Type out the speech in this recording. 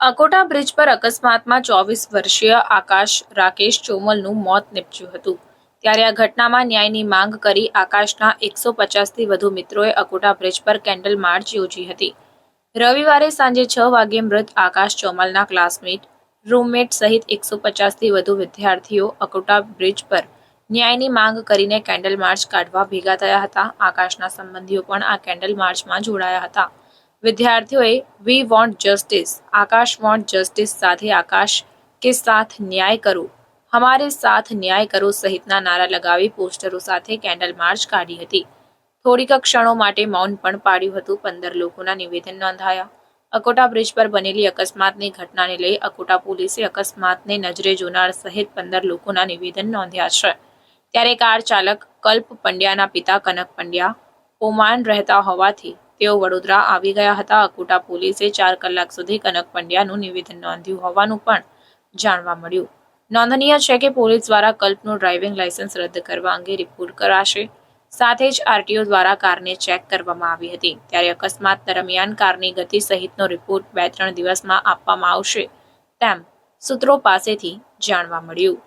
Akota bridge પર અકસ્માતમાં ચોવીસ વર્ષીય આકાશ રાકેશ ચોમલનું મોત નીપજ્યું હતું. ત્યારે આ ઘટનામાં ન્યાયની માંગ કરી આકાશના એકસો પચાસથી વધુ મિત્રોએ અકોટા બ્રિજ પર કેન્ડલ માર્ચ યોજી હતી. રવિવારે સાંજે છ વાગ્યે મૃત આકાશ ચોમલના ક્લાસમેટ રૂમમેટ સહિત એકસો પચાસથી વધુ વિદ્યાર્થીઓ અકોટા બ્રિજ પર ન્યાયની માંગ કરીને કેન્ડલ માર્ચ કાઢવા ભેગા થયા હતા. આકાશના સંબંધીઓ પણ આ કેન્ડલ માર્ચમાં જોડાયા હતા. વિદ્યાર્થીઓએ we want justice Aakash want justice સાથે આકાશ કે સાથ ન્યાય કરો? હમારે સાથ ન્યાય કરો સહિતના નારા લગાવી પોસ્ટરો સાથે કેન્ડલ માર્ચ કાઢી હતી. થોડીક ક્ષણો માટે મૌન પણ પાડ્યું હતું. પંદર લોકોના નિવેદન નોંધાયા. અકોટા બ્રિજ પર બનેલી અકસ્માતની ઘટનાને લઈ અકોટા પોલીસે અકસ્માતને નજરે જોનાર સહિત પંદર લોકોના નિવેદન નોંધ્યા છે. ત્યારે કાર ચાલક કલ્પ પંડ્યાના પિતા કનક પંડ્યા ઓમાન રહેતા હોવાથી તેઓ વડોદરા આવી ગયા હતા. અકોટા પોલીસે ચાર કલાક સુધી કનક પંડ્યાનું નિવેદન નોંધ્યું હોવાનું પણ જાણવા મળ્યું. નોંધનીય છે કે પોલીસ દ્વારા કલ્પનું ડ્રાઇવિંગ લાયસન્સ રદ કરવા અંગે રિપોર્ટ કરાશે. સાથે જ આરટીઓ દ્વારા કારને ચેક કરવામાં આવી હતી. ત્યારે અકસ્માત દરમિયાન કારની ગતિ સહિતનો રિપોર્ટ બે ત્રણ દિવસમાં આપવામાં આવશે તેમ સૂત્રો પાસેથી જાણવા મળ્યું.